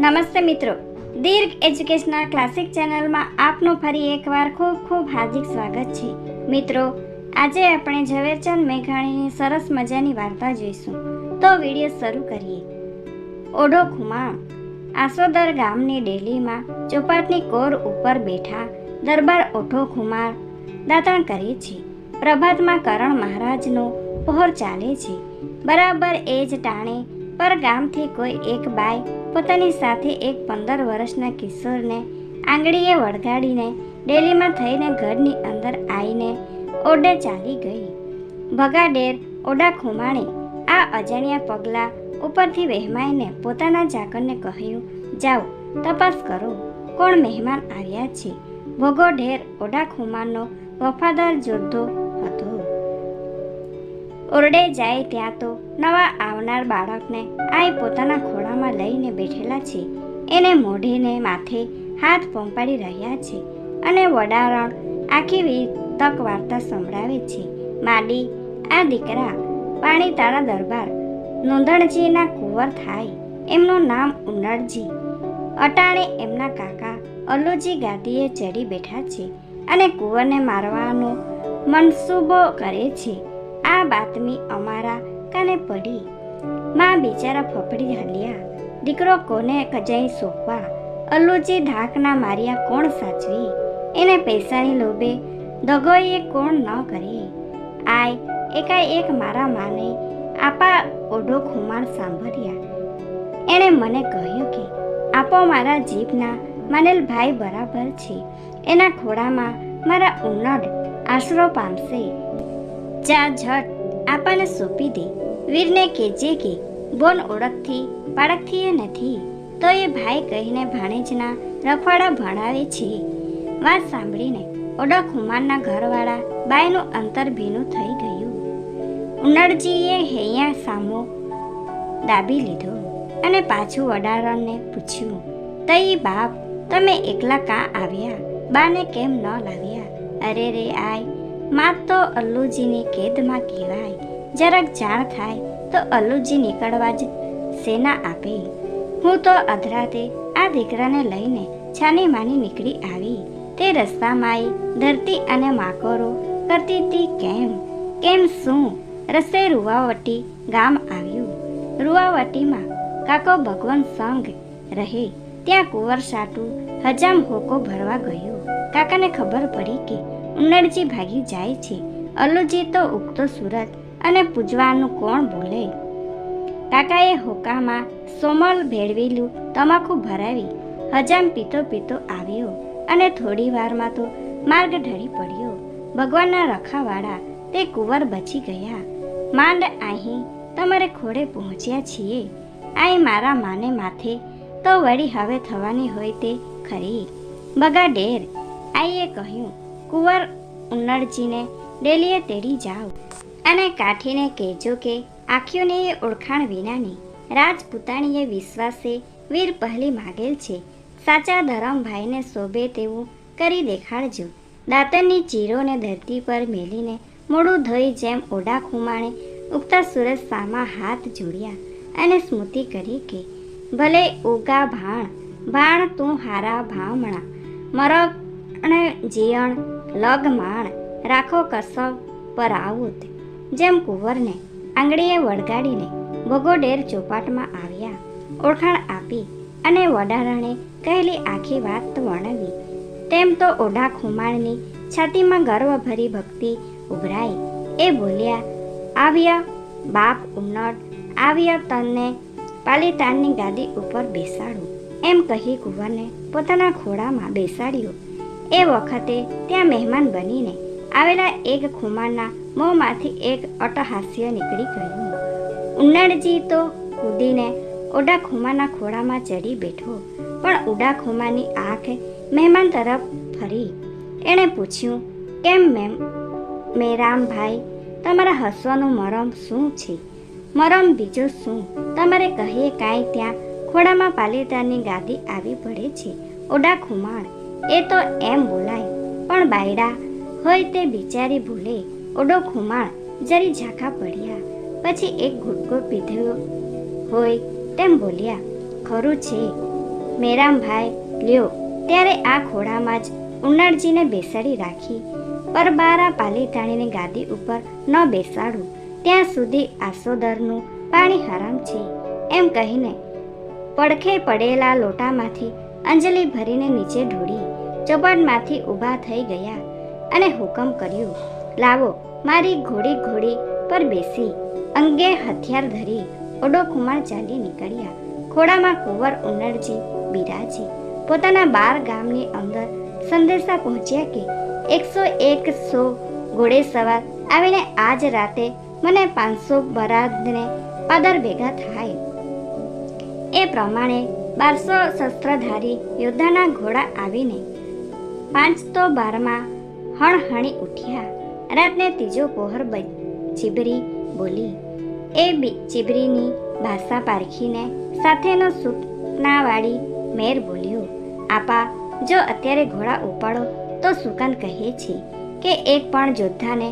નમસ્તે મિત્રો. દીર્ઘ educational classic ચેનલમાં આપનું ફરી એકવાર ખૂબ ખૂબ હાર્દિક સ્વાગત છે. મિત્રો, આજે આપણે ઝવેરચંદ મેઘાણીની સરસ મજાની વાર્તા જોઈશું. તો વીડિયો શરૂ કરીએ. ઓઢો ખુમાણ આસોદર ગામની ડેલીમાં ચોપાટની કોર ઉપર બેઠા દરબાર ઓઢો ખુમાર દાતણ કરે છે. પ્રભાતમાં કરણ મહારાજનો પહોર ચાલે છે. બરાબર એ જ ટાણે પર ગામથી કોઈ એક બાઈ પોતાની સાથે એક પંદર વર્ષના કિશોરને આંગળીએ વળગાડીને ડેલીમાં થઈને ઘરની અંદર આવીને ઓડે ચાલી ગઈ. ભગાડેર ઓડા ખુમાણે આ અજાણ્યા પગલાં ઉપરથી વહેમાઈને પોતાના ચાકરને કહ્યું, જાઓ, તપાસ કરો, કોણ મહેમાન આવ્યા છે? ભોગો ઢેર ઓડા ખુમારનો વફાદાર હતો ઓરડે જાય ત્યાં તો નવા આવનાર બાળકને આઈ પોતાના ખોળામાં લઈને બેઠેલા છે. એને મોઢેને માથે હાથ પંપાડી રહ્યા છે અને વડારણ આખી વિતક વાર્તા સંભળાવે છે. માડી, આ દીકરા પાણી તારા દરબાર નોંધણજીના કુંવર થાય. એમનું નામ ઉન્નળજી અટાણે એમના કાકા અલ્લુજી ગાદીએ ચડી બેઠા છે અને કુંવરને મારવાનો મનસૂબો કરે છે. આ બાતમી અમારા કાને પડી? માં બિચારા ફફડી હલ્યા. દીકરો કોને કજાઈ સોંપવા? અલ્લુજી ઢાકના માર્યા કોણ સાચવી? એને પૈસાની લોભે દગોઈએ કોણ ન કરી? આય એકાએક મારા માને આપા ઓઢો ખુમાર સાંભળ્યા. એણે મને કહ્યું કે, આપો મારા જીભના માનેલ ભાઈ બરાબર છે. એના ખોળામાં મારા ઉનડ આશરો પામશે. જા ઝટ, આપણને સોંપી દે. વીરને કહેજે કે, બોન ઓળખથી બાળકથી એ નથી. તો એ ભાઈ કહીને ભાણેજના રખવાડા ભણાવે છે. વાત સાંભળીને ઓડા ખુમારના ઘરવાળા બાયનું અંતર ભીનું થઈ ગયું. ઉનળજીએ હૈયા સામો દાબી લીધો અને પાછું વડારણને પૂછ્યું, તઈ બાપ, તમે એકલા કાં આવ્યા? બાને કેમ ન લાવ્યા? અરે રે આય માં તો અલ્લુજીની કેદમાં કહેવાય. જરાક જાણ થાય તો અલ્લુજી નીકળવા જ સેના આપે. હું તો અધરાતે આ દીકરાને લઈને છાની માની નીકળી આવી. તે રસ્તામાં ધરતી અને માકોરો કરતી હતી કેમ? કેમ શું? રસ્તે રૂવાવટી ગામ આવ્યું. રૂવાવટીમાં કાકો ભગવાન સંગ રહે. ત્યાં કુંવર સાટુ હજામ હોકો ભરવા ગયો. કાકાને ખબર પડી કે ઉન્નડજી ભાગી જાય છે. અલ્લુજી તો ઉગતો સુરત અને પૂજવાનું કોણ બોલે કાકાએ હોકામાં સોમલ ભેળવેલું તમાકુ ભરાવી હજામ પીતો પીતો આવ્યો અને થોડી વારમાં તો માર્ગ ઢળી પડ્યો. ભગવાનના રખાવાળા તે કુંવર બચી ગયા. માંડ અહીં તમારે ખોડે પહોંચ્યા છીએ. આઈ મારા માને માથે તો વળી હવે થવાની હોય તે ખરી. બગા ઢેર આઈએ કહ્યું કુંવર ઉન્નળજીને ડેલીએ તેડી જાઓ અને કાઠીને કહેજો કે આંખીઓની એ ઓળખાણ વિનાની રાજપૂતાણીએ વિશ્વાસે વીર પહેલી માગેલ છે. સાચા ધરમભાઈને શોભે તેવું કરી દેખાડજો. દાંતણની ચીરોને ધરતી પર મેલીને મોડું ધોઈ જેમ ઓડા ખુમાણે ઉગતા સૂરજ સામા હાથ જોડ્યા અને સ્મૃતિ કરી કે, ભલે ઉગા ભાણ ભાણ તું હારા ભામણા મરણ જીયણ લગ માણ રાખો કસવ પર આવુત જેમ કુંવરને આંગળીએ વળગાડીને ભોગોડેર ચોપાટમાં આવ્યા. ઓળખાણ આપી અને વડારણે કહેલી આખી વાત વર્ણવી. તેમ તો ઓઢા ખુમાણની છાતીમાં ગર્વભરી ભક્તિ ઉભરાઈ. એ બોલ્યા, આવ્યા, બાપ ઉમનટ આવ્યા તને પાલિતાણની ગાદી ઉપર બેસાડું. એમ કહી કુંવરને પોતાના ખોળામાં બેસાડ્યો. એ વખતે ત્યાં મહેમાન બનીને આવેલા એક ખુમારના મોંમાંથી એક અટહાસ્ય નીકળી ગયું. ઉન્નાળજી તો કૂદીને ઓડા ખુમાના ખોળામાં ચડી બેઠો, પણ ઉડા ખુમાની આંખ મહેમાન તરફ ફરી. એણે પૂછ્યું, કેમ મેમ? મેરામભાઈ, તમારા હસવાનું મરમ શું છે? મરમ બીજું શું? તમારે કહીએ કાંઈ ત્યાં ખોડામાં પાલીતારની ગાદી આવી પડે છે. ઓડા ખુમાણ. એ તો એમ બોલાય. પણ બાયડા હોય તે બિચારી ભૂલે, ઓડો ખુમાણ જરી ઝાંખા પડ્યા. પછી એક ઘૂટકો પીધો હોય તેમ બોલ્યા, ખરું છે. મેરામભાઈ લ્યો, ત્યારે આ ખોળામાં જ ઉનાળજીને બેસાડી રાખી. પરબારા પાલીતાણીની ગાદી ઉપર ન બેસાડું. ત્યાં સુધી આસોદરનું પાણી હરામ છે. એમ કહીને પડખે પડેલા લોટામાંથી અંજલિ ભરીને નીચે ઢોળી ચોપડમાંથી ઊભા થઈ ગયા અને હુકમ કર્યું, લાવો, મારી ઘોડી ઘોડી પર બેસી. અંગે હથિયાર ધરી ઓડો કુમાર ચાલી નીકળ્યા. ખોડામાં કુંવર ઉનરજી બિરાજી. પોતાના બાર ગામની અંદર સંદેશા પહોંચ્યા કે, એકસો એક સો ઘોડે સવાર. આવીને આજ રાતે મને પાંચસો બરાદને પાદર ભેગા થાય. એ પ્રમાણે બારસો શસ્ત્રધારી યોદ્ધાના ઘોડા આવીને પાંચ તો બારમાં હણહણી ઉઠ્યા. રાતને ત્રીજો પોહર ચીબરી બોલી, એ ચીબરીની ભાષા પારખીને સાથેનો સુપનાવાળી મેર બોલ્યો, આપા, જો અત્યારે ઘોડા ઉપાડો, તો સુકન કહે છે કે એક પણ યોદ્ધાને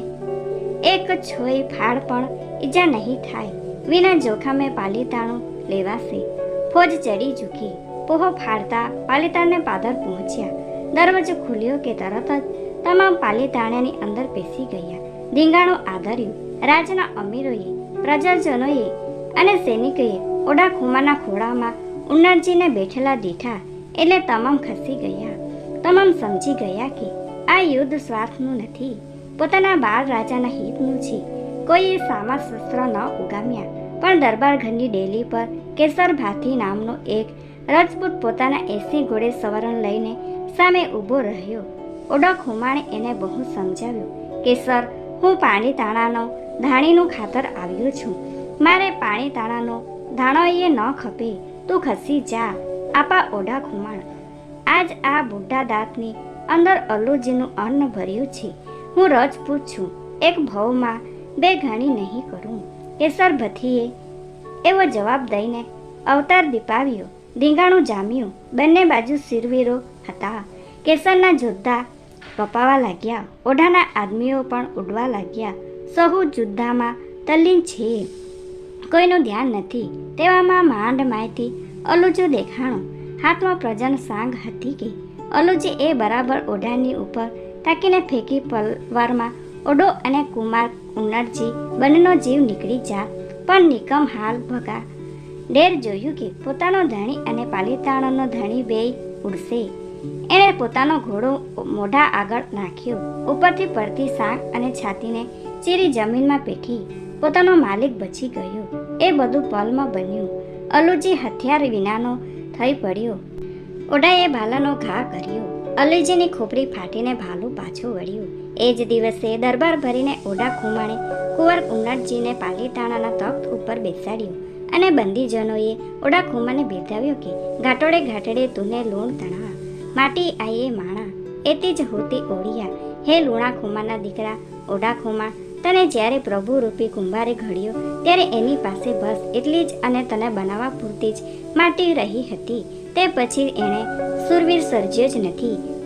એક છોય ફાળ પણ ઈજા નહીં થાય. વિના જોખમે પાલીતાણું લેવાશે. ફોજ ચડી ચૂકી. પોહો ફાડતા પાલીતાણને પાદર પહોંચ્યા. દરવાજો ખુલ્યો કે તરત જ તમામ પાલીતાણાની અંદર પેસી ગયા. ધીંગાણું આદર્યું. રાજના અમીરોએ, પ્રજાજનોએ અને સૈનિકોએ ઓડા ખુમાના ખોળામાં ઉન્નરજીને બેઠેલા દીઠા એટલે તમામ ખસી ગયા. તમામ સમજી ગયા કે આ યુદ્ધ સ્વાર્થનું નથી. પોતાના બાળ રાજાના હિતનું છે. કોઈએ સામા શસ્ત્ર ન ઉગામ્યા. પણ દરબાર ઘરની ડેલી પર કેસર ભાથી નામનો એક રજપૂત પોતાના એસી ઘોડે સવરણ લઈને સામે ઊભો રહ્યો. ઓડક ખુમાણે એને બહુ સમજાવ્યું કે સર હું પાણી તાણાનો ધાણીનું ખાતર આવ્યો છું. મારે પાણી તાણાનો ધાણો એ ન ખપે. તું ખસી જા. આપા ઓઢા ખુમાણ આજ આ બુઢા દાંતની અંદર અલ્લુજીનું અન્ન ભર્યું છે. હું રજપૂત છું. એક ભવમાં બે ઘણી નહીં કરું. કેસર ભથીએ એવો જવાબ દઈને અવતાર દીપાવ્યો. ધીંગાણું જામ્યું. બંને બાજુ શિરવીરો હતા. કેસરના જોદ્ધા કપાવા લાગ્યા. ઓઢાના આદમીઓ પણ ઉડવા લાગ્યા. સહુ જુદ્ધામાં તલ્લીન છે. કોઈનું ધ્યાન નથી. તેવામાં માંડ માયથી અલુજુ દેખાણો. હાથમાં પ્રજન સાંગ હતી કે? અલુજી એ બરાબર ઓઢાની ઉપર તાકીને ફેંકી પલવારમાં ઓડો અને કુમાર ઉનરજી બંનેનો જીવ નીકળી જા, પણ નિકમ હાલ ભગા. ડેર જોયું કે પોતાનો ધણી અને પાલિતાણોનો ધણી બે ઉડશે. એણે પોતાનો ઘોડો મોઢા આગળ નાખ્યો. ઉપરથી પડતી સાંગ અને છાતીને ચીરી જમીનમાં પેઠી. પોતાનો માલિક બચી ગયો. એ બધું પલમાં બન્યું. અલુજી હથિયાર વિનાનો થઈ પડ્યો. ઓઢાએ ભાલાનો ઘા કર્યો. અલીજીની ખોપરી ફાટીને ભાલું પાછું વળ્યું. એ જ દિવસે દરબાર ભરીને ઓડા ખુમાણે કુંવર ઉન્નતજીને પાલીતાણાના તખ્ત ઉપર બેસાડ્યું અને બંદીજનોએ ઓડા ખુમાને બિરદાવ્યો કે, ઘાટોડે ઘાટડે તુને લૂણ તણા, માટી આઈએ માણા એતી જ હોતી ઓળિયા. હે લુણા ખુમાના દીકરા ઓડા ખુમા, તને જ્યારે પ્રભુ રૂપી કુંભારે ઘડ્યો, ત્યારે એની પાસે બસ એટલી જ અને તને બનાવવા પૂરતી જ માટી રહી હતી. તે પછી એણે સુરવીર સર્જ્યો જ નથી.